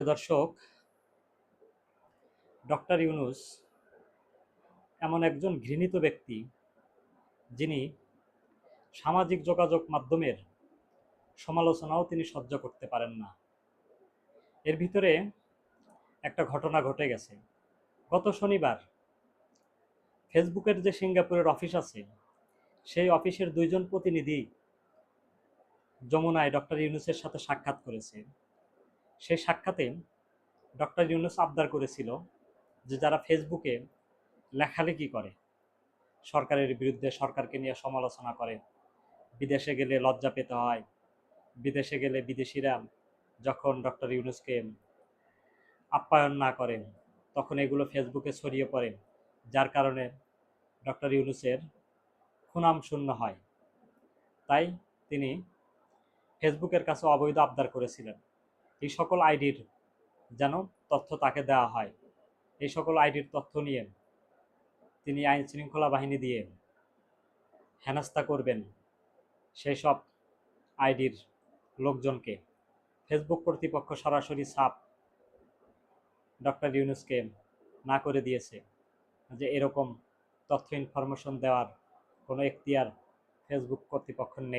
দর্শক, ডক্টর ইউনুস এমন একজন ঘৃণিত ব্যক্তি যিনি সামাজিক যোগাযোগ মাধ্যমের সমালোচনাও তিনি সহ্য করতে পারেন না। এর ভিতরে একটা ঘটনা ঘটে গেছে। গত শনিবার ফেসবুকের যে সিঙ্গাপুরের অফিস আছে, সেই অফিসের দুইজন প্রতিনিধি যমুনায় ডক্টর ইউনুসের সাথে সাক্ষাৎ করেছে। সেই সাক্ষাতে ডক্টর ইউনুস আবদার করেছিল যে যারা ফেসবুকে লেখালেখি করে, সরকারের বিরুদ্ধে সরকারকে নিয়ে সমালোচনা করে, বিদেশে গেলে লজ্জা পেতে হয়, বিদেশে গেলে বিদেশিরা যখন ডক্টর ইউনুসকে আপ্যায়ন না করেন তখন এগুলো ফেসবুকে ছড়িয়ে পড়ে, যার কারণে ডক্টর ইউনুসের সুনাম শূন্য হয়। তাই তিনি ফেসবুকের কাছে অবৈধ আবদার করেছিলেন। এই সকল আইডির যেন তথ্য তাকে দেওয়া হয়। এই সকল আইডির তথ্য নিয়ে তিনি আইন শৃঙ্খলা বাহিনী দিয়ে হেনস্থা করবেন সেই সব আইডির লোকজনকে। ফেসবুক কর্তৃপক্ষ সরাসরি সাপ ডক্টর ইউনুসকে না করে দিয়েছে যে এরকম তথ্য ইনফরমেশন দেওয়ার কোনো এখতিয়ার ফেসবুক কর্তৃপক্ষের নেই।